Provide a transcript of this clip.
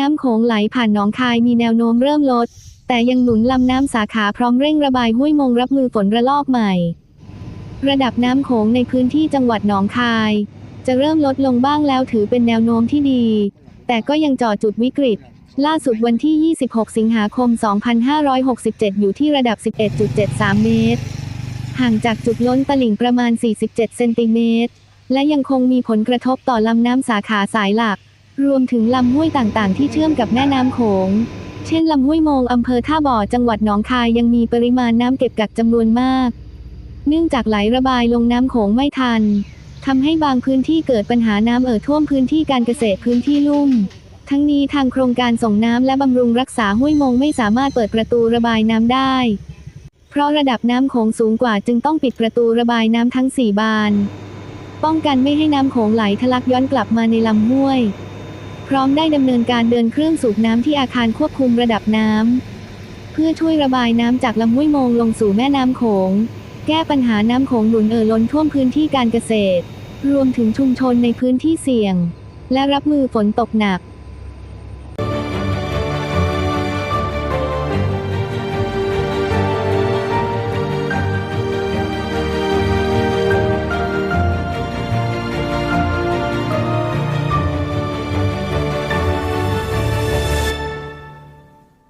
น้ำโขงไหลผ่านหนองคายมีแนวโน้มเริ่มลด แต่ยังหนุนลำน้ำสาขาพร้อมเร่งระบายห้วยมงรับมือฝนระลอกใหม่ ระดับน้ำโขงในพื้นที่จังหวัดหนองคาย จะเริ่มลดลงบ้างแล้วถือเป็นแนวโน้มที่ดี แต่ก็ยังจ่อจุดวิกฤต ล่าสุดวันที่ 26 สิงหาคม 2567 อยู่ที่ระดับ 11.73 เมตร ห่างจากจุดล้นตลิ่งประมาณ 47 เซนติเมตร และยังคงมีผลกระทบต่อลำน้ำสาขาสายหลัก รวมถึงลำห้วยต่างๆ ที่เชื่อมกับแม่น้ำโขง เช่นลำห้วยโมงอำเภอท่าบ่อจังหวัดหนองคายยังมีปริมาณน้ำเก็บกักจำนวนมาก เนื่องจากไหลระบายลงน้ำโขงไม่ทันทำให้บางพื้นที่เกิดปัญหาน้ำเอ่อท่วมพื้นที่การเกษตรพื้นที่ลุ่ม ทั้งนี้ทางโครงการส่งน้ำและบำรุงรักษาห้วยมงไม่สามารถเปิดประตูระบายน้ำได้ เพราะระดับน้ำโขงสูงกว่าจึงต้องปิดประตูระบายน้ำทั้ง 4 บาน ป้องกันไม่ให้น้ำโขงไหลทะลักย้อนกลับมาในลำห้วย พร้อมได้ดำเนินการเดินเครื่องสูบน้ำที่อาคารควบคุมระดับน้ำเพื่อช่วยระบายน้ำจากลำห้วยโมงลงสู่แม่น้ำโขง แก้ปัญหาน้ำโขงหนุนเอ่อล้นท่วมพื้นที่การเกษตร รวมถึงชุมชนในพื้นที่เสี่ยง และรับมือฝนตกหนัก